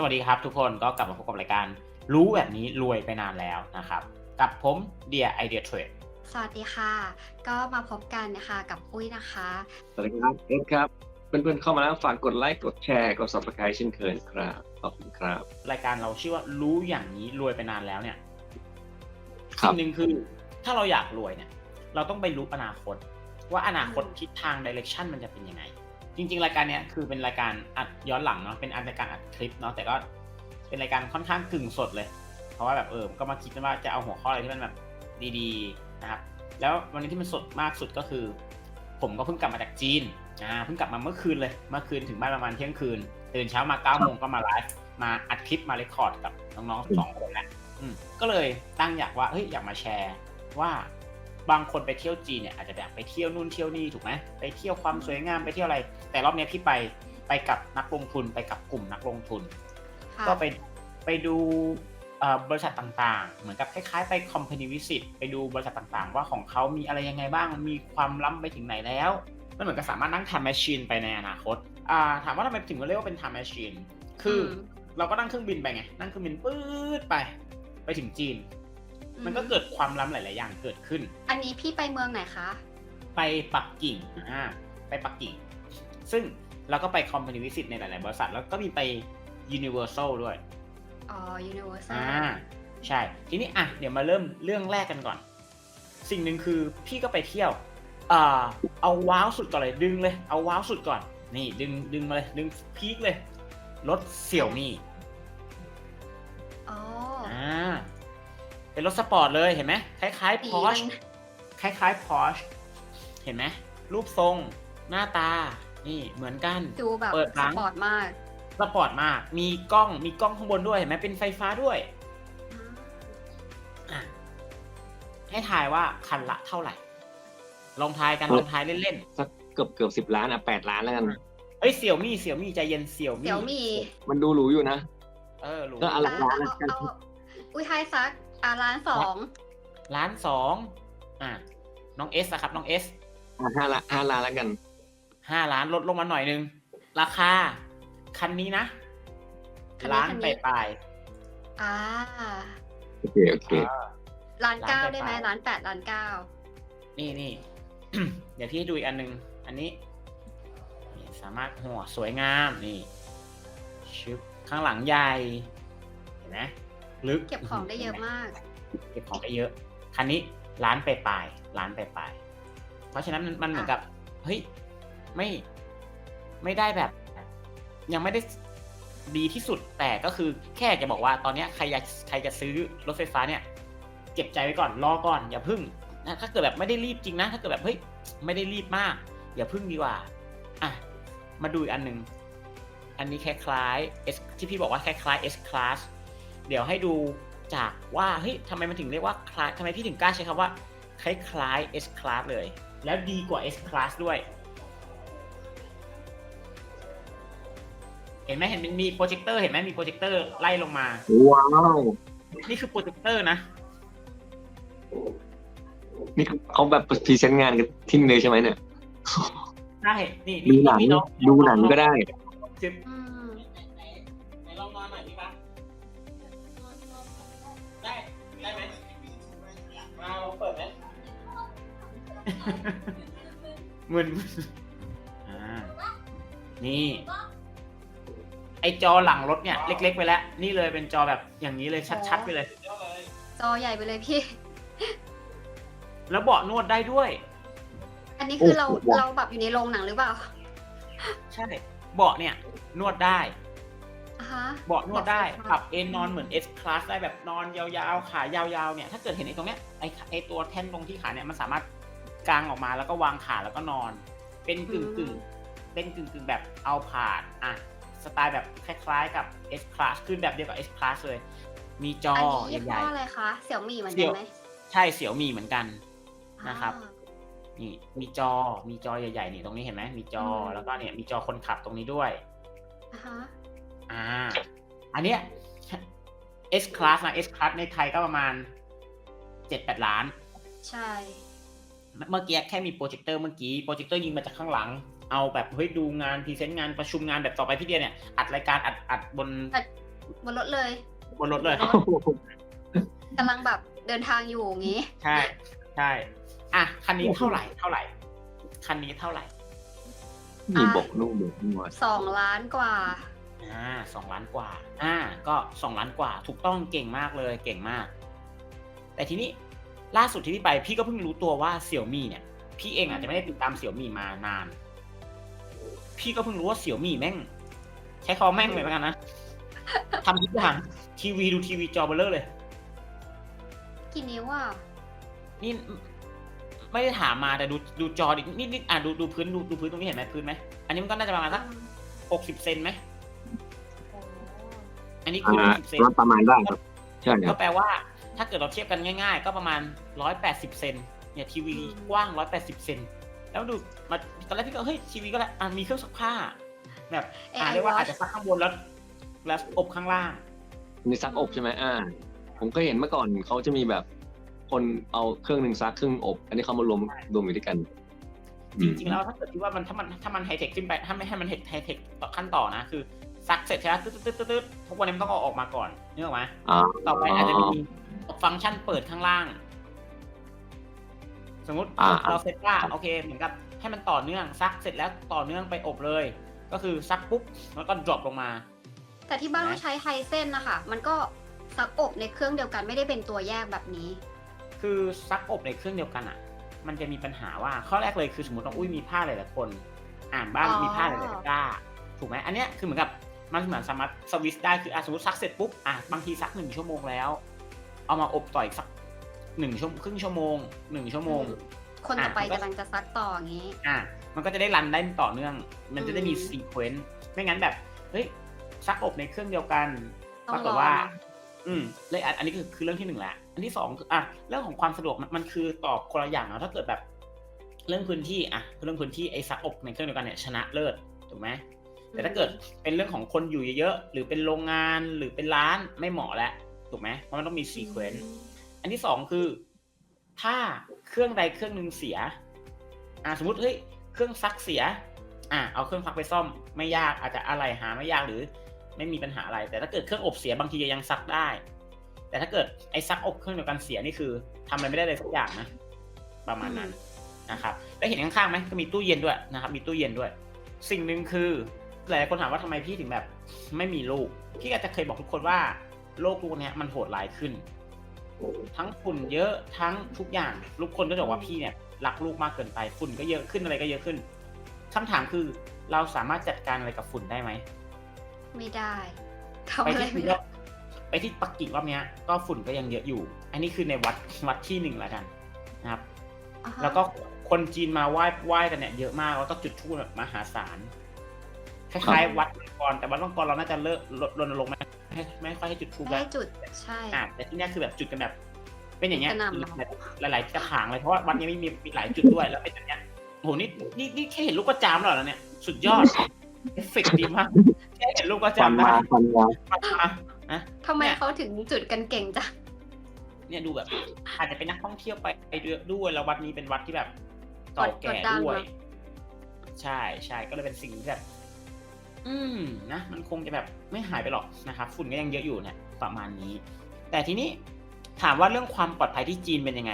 สวัสดีครับทุกคนก็กลับมาพบกับรายการ รู้แบบนี้รวยไปนานแล้วนะครับ กับผมเดียไอเดียเทรดสวัสดีค่ะ ก็มาพบกันนะคะกับอุ้ยนะคะ สวัสดีครับเอ็ดครับ เพื่อนๆเข้ามาแล้วฝากกดไลค์กดแชร์กด subscribe เช่นเคยครับขอบคุณครับ รายการเราชื่อว่ารู้อย่างนี้รวยไปนานแล้วเนี่ยครับสิ่งหนึ่งคือ ถ้าเราอยากรวยเนี่ย เราต้องไปรู้อนาคต ว่าอนาคตอืมทิศทางดิเรกชันมันจะเป็นยังไง จริง ๆ รายการเนี้ยคือเป็นรายการอัดย้อนหลังเนาะเป็นอัดรายการอัดคลิปเนาะแต่ก็เป็นรายการค่อนข้างกึ่งสดเลย เพราะว่าแบบเออก็มาคิดกันว่าจะเอาหัวข้ออะไรที่มันแบบดีๆนะครับแล้ววันนี้ที่มันสดมากสุดก็คือ ผมก็เพิ่งกลับมาจากจีนอ่าเพิ่งกลับมาเมื่อคืนเลยเมื่อคืนถึงบ้านประมาณเที่ยงคืน ตื่นเช้ามา9ก้าโมงก็มาไลฟ์มาอัดคลิปมาเรคคอร์ดกับน้องๆสองคนแหละก็เลยตั้งอยากว่าเฮ้ยอยากมาแชร์ว่า บางคนไปเที่ยวจีนเนี่ยอาจจะแบบไปเที่ยวนู่นเที่ยวนี่ถูกไหมไปเที่ยวความสวยงามไปเที่ยวอะไร แต่รอบเนี้ยพี่ไปไปกับนักลงทุนไปกับกลุ่มนักลงทุนค่ะก็ไปไปดูเอ่อบริษัทต่างๆ เหมือนกับคล้ายๆ ไป company visit ไปดูบริษัทต่างๆ ว่าของเขามีอะไรยังไงบ้าง มีความล้ำไปถึงไหนแล้วมันเหมือนกับสามารถนั่ง time machine ไปในอนาคตอ่าถามว่าทำไมถึงเรียกว่าเป็น time machine คืออมเราก็นั่งเครื่องบินไปไง นั่งเครื่องบินปื๊ดไป ไปถึงจีน มันก็เกิดความล้ำหลาย ๆ อย่างเกิดขึ้น อันนี้พี่ไปเมืองไหนคะ ไปปักกิ่งอ่าไปปักกิ่ง ซึ่งเราก็ไป company visit ในหลาย ๆ บริษัท แล้วก็มีไป universal ด้วย อ๋อ Universal อ่าใช่ ทีนี้อะเดี๋ยวมาเริ่มเรื่องแรกกันก่อน สิ่งหนึ่งคือพี่ก็ไปเที่ยวอ่าเอาว้าวสุดก่อนเลยดึงเลย เอาว้าวสุดก่อน นี่ดึงดึงมาเลยดึงพีคเลยรถเสี่ยวมี่ เป็นรถสปอร์ตเลยเห็นไหมคล้ายสีๆ Porsche มันคล้ายๆ Porsche เห็นไหมรูปทรงหน้าตา นี่เหมือนกันดูแบบเปิดหลัสงปอร์ตมากสปอร์ตมาก มีกล้องมีกล้องข้างบนด้วยเห็นไหมเป็นไฟฟ้าด้วยอะให้ทายว่าคันละเท่าไหร่ ลองทายกันเออลองทายเล่นสักเกือบเกือบสิบล้านอะแปดล้านแล้วกันๆเอ้ยเสี่ยวมี่เสี่ยวมี่ใจเย็นเสี่ยวมี่เดี๋ยวมีมันดูหรูอยู่นะเออรู้ก็อะไรเอาเอาเอาเอาอุ้ยไฮซัก อ่าร้านสองล้านสองอะน้องเอสนะครับน้องเอสอะห้าล้านห้าล้านแล้วกัน ห้าล้านลดลงมาหน่อยนึง ราคา คันนี้นะล้านไปปลายอ่าโอเค โอเคๆอ่าร้านเก้าร้านได้ไหมปลายๆร้านแปดร้านเก้านี่นี่ เดี๋ยวพี่ให้ดูอีกอันหนึง อันนี้นี่สามารถหัวสวยงามนี่ชึบข้างหลังใหญ่ เห็นไหม ลึกเก็บของได้เยอะมาก เก็บของได้เยอะคันนี้ล้านไปปลายล้านไปปลายเพราะฉะนั้นมันมันเหมือนกับเฮ้ยไม่ไม่ได้แบบ ยังไม่ได้ดีที่สุดแต่ก็คือแค่จะบอกว่าตอนเนี้ยใครอยากใครจะซื้อรถไฟฟ้าเนี่ยเก็บใจไว้ก่อนรอก่อน อย่าพึ่งนะถ้าเกิดแบบไม่ได้รีบจริงนะ ถ้าเกิดแบบเฮ้ยไม่ได้รีบมาก อย่าพึ่งดีกว่าอะมาดูอีกอันหนึ่งอันนี้คล้ายๆ S ที่พี่บอกว่าคล้ายๆ S class เดี๋ยวให้ดูจากว่าเฮ้ยทำไมมันถึงเรียกว่าคล้ายทำไมพี่ถึงกล้าใช้คำว่า คล้ายๆ S class เลย แล้วดีกว่า S class ด้วย เห็นไหมเห็นมันมีโปรเจคเตอร์เห็นไหมมีโปรเจคเตอร์ไล่ลงมา ว้าวนี่คือโปรเจคเตอร์นะ นี่เขาแบบพรีเซนต์งานกันที่นี่เลยใช่ไหมเนี่ย ใช่ นี่ดูหนังมีองดูหนังก็ได้จึบอืม มึนอ่า นี่ ไอจอหลังรถเนี่ย เล็ก ๆ ไปแล้ว นี่เลยเป็นจอแบบอย่างนี้เลยชัด ๆ ไปเลย จอใหญ่ไปเลยพี่ แล้วเบาะนวดได้ด้วย อันนี้คือเราโอ้โห เราแบบอยู่ในโรงหนังหรือเปล่าใช่ เบาะเนี่ย นวดได้ อ่าฮะ เบาะนวดได้เบาะปรับเอนนอนเหมือน S class ได้แบบนอนยาวๆ ขายาวๆ เนี่ย ถ้าเกิดเห็นไอ้ตรงเนี้ยไอ้ไอ้ตัวแท่นตรงที่ขาเนี่ย มันสามารถ กางออกมาแล้วก็วางขาแล้วก็นอน เป็นกึ่งกึ่งๆเป็นกึ่งกึ่งๆแบบเอาผ่านอะสไตล์แบบคล้ายๆ กับ S class คือแบบเดียวกับ S class เลย มีจออันนี้ยี่ใหห้ญ่ออะไรคะเสี่ยวมี่เหมือนเสี่กัยนวไหมๆใช่เสี่ยวมีเหมือนกันนะครับอ่านี่มีจอมีจอใหญ่ๆนี่ตรงนี้เห็นไหมมีจออืมแล้วก็เนี่ยมีจอคนขับตรงนี้ด้วยอ่าฮะอ่า อันเนี้ย S class นะ S class ในไทยก็ประมาณเจ็ดแปดล้าน ใช่ เมื่อกี้แค่มีโปรเจคเตอร์เมื่อกี้โปรเจคเตอร์ยิงมาจากข้างหลัง เอาแบบเฮ้ยดูงานพรีเซนต์งานประชุมงานแบบต่อไปพี่เดียเนี่ยอัดรายการอัดอัดบนอัดบนรถเลย บนรถเลยกำลังแบบเดินทางอยู่อย่างงี้ ใช่ใช่อะคันนี้เท่าไหร่เท่าไหร่ คันนี้เท่าไหร่มีบกนุ่มบกนวดสองล้านกว่าอ่าสองล้านกว่า อ่า ก็สองล้านกว่า ถูกต้องเก่งมากเลย เก่งมาก แต่ทีนี้ ล่าสุดที่พี่ไปพี่ก็เพิ่งรู้ตัวว่าเสี่ยวมี่เนี่ย พี่เองอาจจะไม่ได้ติดตามเสี่ยวมี่มานาน พี่ก็เพิ่งรู้ว่าเสี่ยวมี่แม่ง ใช้คำว่าแม่งเลยแล้วกันนะทำทุกอย่างทีวีดูทีวีจอเบลเลอร์เลย กี่นิ้วอะนี่ไม่ได้ถามมาแต่ดูดูจอดินี่นี่อะดูดูพื้นดูดูพื้นตรงนี้เห็นไหมพื้นไหมอันนี้มันก็น่าจะประมาณสักหกสิบเซนไหมโอ้อันนี้คือหอ่ากสิบเซนประมาณได้ครับใช่คก็รับแปลว่า ถ้าเกิดเราเทียบกันง่าย ๆ ก็ประมาณร้อยแปดสิบเซนเนี่ยทีวีกว้างร้อยแปดสิบเซนแล้วดูมาตอนแรกพี่ก็เฮ้ยทีวีก็แล้วอะมีเครื่องซักผ้า แบบเออ่าไอเรียกว่าวออาจชจะซักข้างบนแล้วแล้วอบข้างล่างมีซักอบใช่ไหมอ่า ผมก็เห็นเมื่อก่อนเขาจะมีแบบคนเอาเครื่องหนึ่งซักเครื่องอบ อันนี้เขามารวมรวมอยู่ด้วยกัน จริงๆแล้วถ้าเกิดที่ว่ามันถ้ามันถ้ามันไฮเทคขึ้นไปถ้าไม่ให้มันไฮเทคต่อขั้นต่อนะคือซักเสร็จใช่ไหมตึ๊ดตึ๊ดตึ๊ดตึ๊ดทุกวันนี้มันต้องเอาออกมาก่อนนึกออกไหมอ่าต่อไปอาจจะมี ฟังก์ชันเปิดข้างล่าง สมมติอ่า เราเซตว่าโอเค เหมือนกับให้มันต่อเนื่องซักเสร็จแล้วต่อเนื่องไปอบเลย ก็คือซักปุ๊บแล้วก็ดรอปลงมา แต่ที่บ้านนะเราใช้ไฮเส้นนะคะ มันก็ซักอบในเครื่องเดียวกันไม่ได้เป็นตัวแยกแบบนี้ คือซักอบในเครื่องเดียวกันอะ มันจะมีปัญหาว่าข้อแรกเลยคือสมมติว่าอุ้ยมีผ้าหลายๆคน อ่านบ้านอ๋อ มีผ้าหลายๆตะกร้าถูกไหมอันเนี้ยคือเหมือนกับมันเหมือนสามารถสวิตช์ได้คืออะสมมติซักเสร็จปุ๊บอะบางทีซักหนึ่งชั่วโมงแล้ว เอามาอบต่ออีกสักหนึ่งชั่วครึ่งชั่วโมงหนึ่งชั่วโมง คนต่อไปอะมันก็กำลังจะซักต่ออย่างนี้ อะมันก็จะได้รันได้ต่อเนื่อง มันจะได้มีอืม ซีเควนต์ไม่งั้นแบบเฮ้ยซักอบในเครื่องเดียวกัน ต้ปองรากฏว่ารออืมเลยอันอันนี้คือคือเรื่องที่หนึ่งแหละ อันที่สองคืออะเรื่องของความสะดวกมันมันคือตอบคนละอย่างนะถ้าเกิดแบบ เรื่องพื้นที่อะเรื่องพื้นที่ไอ้ซักอบในเครื่องเดียวกันเนี่ยชนะเลิศถูกไหมแต่ถ้าเกิดเป็นเรื่องของคนอยู่เยอะๆหรือเป็นโรงงานหรือเป็นร้านไม่เหมาะแล้ว ถูกไหมเพราะมันต้องมีซีเควนต์อันที่สองคือ ถ้าเครื่องใดเครื่องหนึ่งเสีย อ่าสมมติเฮ้ยเครื่องซักเสีย อ่าเอาเครื่องซักไปซ่อมไม่ยากอาจจะอะไรหาไม่ยากหรือ ไม่มีปัญหาอะไร แต่ถ้าเกิดเครื่องอบเสียบางทียังซักได้ แต่ถ้าเกิดไอ้ซักอบเครื่องเดียวกันเสียนี่คือทำอะไรไม่ได้เลยสักอย่างนะประมาณนั้นนะครับแล้วเห็นข้างๆไหมก็มีตู้เย็นด้วยนะครับ มีตู้เย็นด้วย สิ่งหนึ่งคือหลายคนถามว่าทำไมพี่ถึงแบบ ไม่มีลูกพี่ก็จะเคยบอกทุกคนว่า โลกลูกเนี้ยมันโหดร้ายขึ้น ทั้งฝุ่นเยอะทั้งทุกอย่างลูกคนก็จะบอกว่าพี่เนี่ยรักลูกมากเกินไปฝุ่นก็เยอะขึ้นอะไรก็เยอะขึ้นคำถามคือเราสามารถจัดการอะไรกับฝุ่นได้ไหมไม่ได้ทำไปอะไรที่ไม่รได้อบไปที่ปักกิ่งรอบเนี้ยก็ฝุ่นก็ยังเยอะอยู่ อันนี้คือในวัดวัดที่หนึ่งแล้วกันนะครับอ่าฮะแล้วก็คนจีนมาไหว้ไหว้กันเนี่ยเยอะมากแล้วก็จุดธูปแบบมหาศาลคล้ายๆวัดมังกรแต่วัดมังกรเราน่าจะเลิกลดรณรงค์ไม่ ให้ไม่ค่อยให้จุดธูปไม่แล้วให้จุดใช่อะแต่ที่เนี้ยคือแบบจุดกันแบบ เป็นอย่างเงี้ยกระหน่ำเนอะหลายหลายๆกระถางเลยเพราะว่าวัดนี้มีมีมีหลายจุดด้วยแล้วเป็นอย่างเงี้ยโหนี่นี่นี่แค่เห็นลูกกระจามแล้วเหรอเนี่ยสุดยอดเอฟเฟกต์ดีมากแค่เห็นลูกกระฟัจามนได้มาฟันมามานะทำไมเนี่ยเขาถึงจุดกันเก่งจังเนี่ยดูแบบ อาจจะเป็นนักท่องเที่ยวไปด้วยแล้ววัดนี้เป็นวัดที่แบบเก่าแก่กดดันด้วยเนอะใช่ใช่ก็เลยเป็นสิ่งที่แบบ อืมนะมันคงจะแบบไม่หายไปหรอกนะครับฝุ่นก็ยังเยอะอยู่เนี่ยประมาณนี้ แต่ทีนี้ถามว่าเรื่องความปลอดภัยที่จีนเป็นยังไง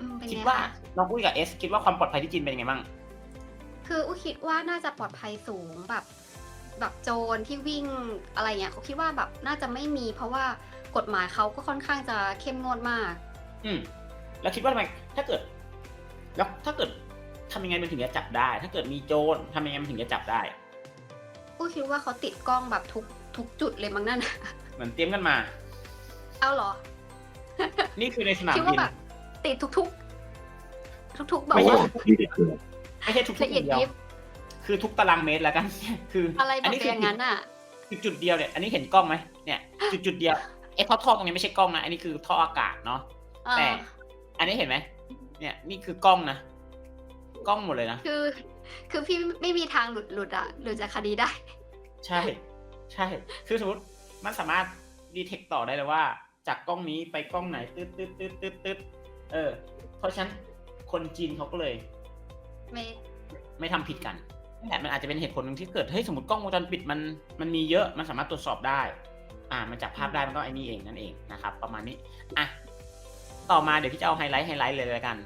อืมเป็นคิดไงว่าคะน้องอุ้ยกับเอสคิดว่าความปลอดภัยที่จีนเป็นยังไงบ้างคืออุ้ยคิดว่าน่าจะปลอดภัยสูงแบบ แบบโจรที่วิ่งอะไรเงี้ยเขาคิดว่าแบบน่าจะไม่มี เพราะว่ากฎหมายเขาก็ค่อนข้างจะเข้มงวดมาก อืมแล้วคิดว่าทำไมถ้าเกิด แล้วถ้าเกิดทำยังไงมันถึงจะจับได้ ถ้าเกิดมีโจรทำยังไงมันถึงจะจับได้ อุ้ยคิดว่าเขาติดกล้องแบบทุกทุกจุดเลยมั้งนั่นเหมือนเตรียมกันมา เอาเหรอ นี่คือในสนามคิดว่าบินแบบติดทุกทุกทุกทุกๆแบบไม่โอ้ใช่ว่าดีเกินไม่ใช่ทุกๆละเอียดเดียวยิบคือทุกตารางเมตรแล้วกัน คืออะไรอัแบบนี้อย่างนั้นอะ จุดจุดเดียวเนี่ยอันนี้เห็นกล้องไหมเนี่ยจุดจุดเดียวไอ้ท่อท่อตรงนี้ไม่ใช่กล้องนะอันนี้คือท่ออากาศเนาะ เออแต่อันนี้เห็นไหม เนี่ยนี่คือกล้องนะ กล้องหมดเลยนะ คือ คือพี่ไม่มีทางหลุดหลุดอะหลุดจากคดีได้ ใช่ ใช่ คือสมมติมันสามารถดีเทคต่อได้เลยว่า จากกล้องนี้ไปกล้องไหนตืดตืดตืดตืดตืดเออ เพราะฉะนั้นคนจีนเขาก็เลย ไม่ ไม่ทำผิดกันนั่นแหละมันอาจจะเป็นเหตุผลหนึ่งที่เกิดเฮ้ยสมมติกล้องวงจรปิดมันมันมีเยอะมันสามารถตรวจสอบได้ อ่า มันจับภาพได้มันก็ไอ้นี่เองนั่นเองนะครับ ประมาณนี้อะต่อมาเดี๋ยวพี่จะเอาไฮไลท์ไฮไลท์เลยแล้วกัน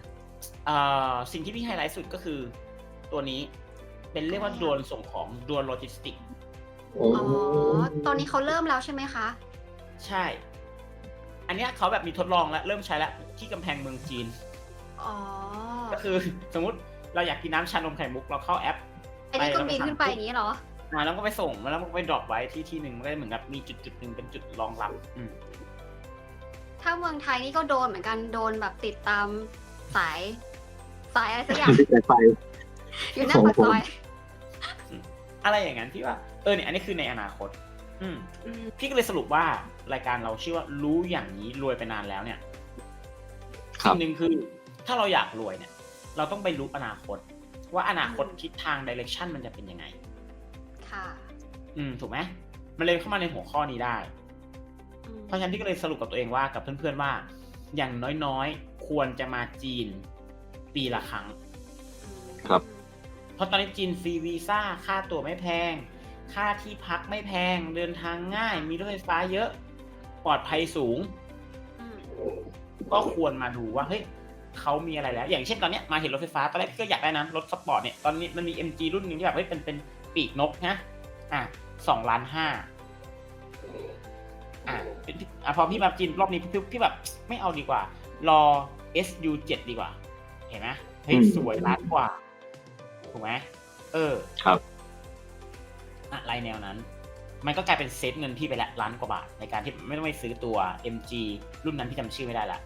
เอ่อสิ่งที่พี่ไฮไลท์สุดก็คือ ตัวนี้ เป็นเรียกว่าโดรนส่งของโดรนโลจิสติกโอ้อ๋อ ตอนนี้เขาเริ่มแล้วใช่ไหมคะ ใช่ อันเนี้ยเขาแบบมีทดลองแล้วเริ่มใช้แล้วที่กำแพงเมืองจีน อ๋อ ก็คือสมมติเราอยากกินน้ำชานมไข่มุกเราเข้าแอปอันนี้ก็ไปแล้วก็บินขึ้นไปอย่างนี้เหรออ่าแล้วก็ไปส่งแล้วก็ไปดรอปไว้ที่ที่หนึ่งมันก็เหมือนกับมีจุดจุดๆหนึ่งเป็นจุดรองรับอืมถ้าเมืองไทยนี่ก็โดนเหมือนกันโดนแบบติดตามสายสายอะไรสักอย่างที่ไฟ อยู่หน้าปากซอย อะไรอย่างนั้นที่ว่าเออเนี่ยอันนี้คือในอนาคต อืมอืมพี่ก็เลยสรุปว่ารายการเราชื่อว่ารู้อย่างนี้รวยไปนานแล้วเนี่ยครับ สิ่งหนึ่งคือ ถ้าเราอยากรวยเนี่ย เราต้องไปรู้อนาคต ว่าอนาคตทิศทางดิเรกชันมันจะเป็นยังไง ค่ะอืมถูกไหมมันเลยเข้ามาในหัวข้อนี้ได้ อืมเพราะฉะนั้นพี่ก็เลยสรุปกับตัวเองว่ากับเพื่อนๆว่า อย่างน้อยๆ ควรจะมาจีนปีละครั้ง ครับเพ ราะตอนนี้จีนฟรีวีซ่าค่าตั๋วไม่แพง ค่าที่พักไม่แพง เดินทางง่าย มีรถไฟฟ้าเยอะ ปลอดภัยสูงอืมก็ควรมาดูว่าเฮ้ยเขามีอะไรแล้ว อย่างเช่นตอนเนี้ยมาเห็นรถไฟฟ้าตอนแรกพี่ก็อยากได้นะรถสปอร์ตเนี่ยตอนนี้มันมี MG รุ่นหนึงที่แบบเฮ้ยเป็นเป็นปีกนกนะอะสองล้านห้าอะเป็นอะพอพี่มาจีนรอบนี้พี่พี่แบบ ไม่เอาดีกว่า รอ SU 7 ดีกว่า เห็นไหมเฮ้ยอืมสวยล้านกว่า ถูกไหมเออครับ อะไรแนวนั้น มันก็กลายเป็นเซฟเงินพี่ไปละล้านกว่าบาท ในการที่ไม่ต้องไปซื้อตัว MG รุ่นนั้นพี่จำชื่อไม่ได้ละ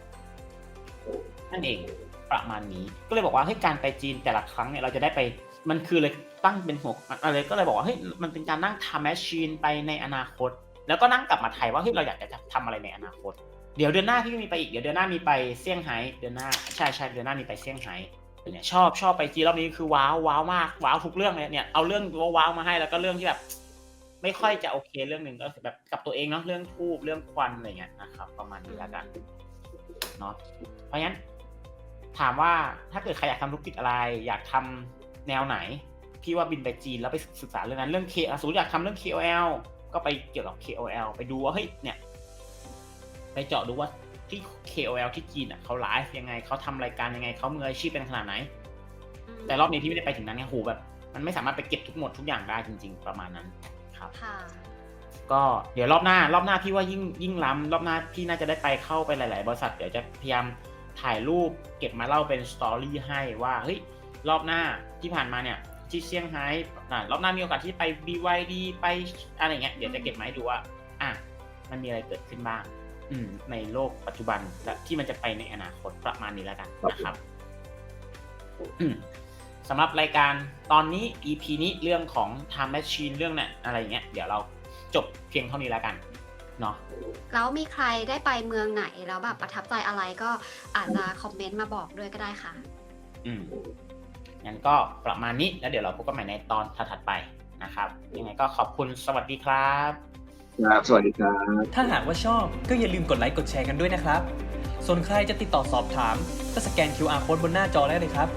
นั่นเองประมาณนี้ก็เลยบอกว่าเฮ้ยการไปจีนแต่ละครั้งเนี่ยเราจะได้ไปมันคือเลยตั้งเป็นหัวอะไรก็เลยบอกว่าเฮ้ยมันเป็นการนั่งทำแมชชีนไปในอนาคต แล้วก็นั่งกลับมาไทยว่าเฮ้ยเราอยากจะทำอะไรในอนาคต เดี๋ยวเดือนหน้าพี่ก็มีไปอีกเดี๋ยวเดือนหน้ามีไปเซี่ยงไฮ้เดือนหน้าใช่ใช่เดือนหน้ามีไปเซี่ยงไฮ้ เนี่ยชอบชอบไปจีนรอบนี้คือว้าวว้าวมากว้าวทุกเรื่องเลยเนี่ยเอาเรื่องว้าวมาให้แล้วก็เรื่องที่แบบ ไม่ค่อยจะโอเคเรื่องหนึ่งก็แบบกับตัวเองเนาะเรื่องทูบเรื่องควันอะไรเงี้ยนะครับ ประมาณนี้แล้วกันเนาะเพราะงั้น ถามว่าถ้าเกิดใครอยากทำธุรกิจอะไร อยากทำแนวไหน พี่ว่าบินไปจีนแล้วไปศึกษาเรื่องนั้นเรื่อง K อะสมมติอยากทำเรื่อง KOL ก็ไปเกี่ยวกับ KOL ไปดูว่าเฮ้ยเนี่ย ไปเจาะดูว่า ที่ KOL ที่จีนอะเขาไลฟ์ยังไงเขาทำรายการยังไงเขามืออาชีพเป็นขนาดไหนอืมแต่รอบนี้พี่ไม่ได้ไปถึงนั้นไงโหแบบ มันไม่สามารถไปเก็บทุกหมดทุกอย่างได้จริง ๆ ประมาณนั้นครับค่ะก็เดี๋ยวรอบหน้ารอบหน้าพี่ว่ายิ่งยิ่งล้ำรอบหน้าพี่น่าจะได้ไปเข้าไปหลาย ๆ บริษัทเดี๋ยวจะพยายามถ่ายรูปเก็บมาเล่าเป็นสตอรี่ให้ว่าเฮ้ยรอบหน้าที่ผ่านมาเนี่ยที่เซี่ยงไฮ้อ่ารอบหน้ามีโอกาสที่ไป BYD ไปอะไรเงี้ยเดี๋ยวจะเก็บมาให้ดูว่าอะมันมีอะไรเกิดขึ้นบ้างอืม ในโลกปัจจุบันและที่มันจะไปในอนาคตประมาณนี้แล้วกันนะครับอืมสำหรับรายการตอนนี้ EP นี้เรื่องของ Time Machine เรื่องเนี่ยอะไรอย่างเงี้ย เดี๋ยวเราจบเพียงเท่านี้แล้วกันเนาะแล้วมีใครได้ไปเมืองไหนแล้วแบบประทับใจอะไรก็อาจจะคอมเมนต์มาบอกด้วยก็ได้ค่ะ อืมงั้นก็ประมาณนี้แล้วเดี๋ยวเราพบกันใหม่ในตอนถัดๆไปนะครับ ยังไงก็ขอบคุณสวัสดีครับ ครับ สวัสดีครับ ถ้าหากว่าชอบก็อย่าลืมกดไลค์กดแชร์กันด้วยนะครับ ส่วนใครจะติดต่อสอบถาม ก็สแกน QR โค้ดบนหน้าจอได้เลยครับ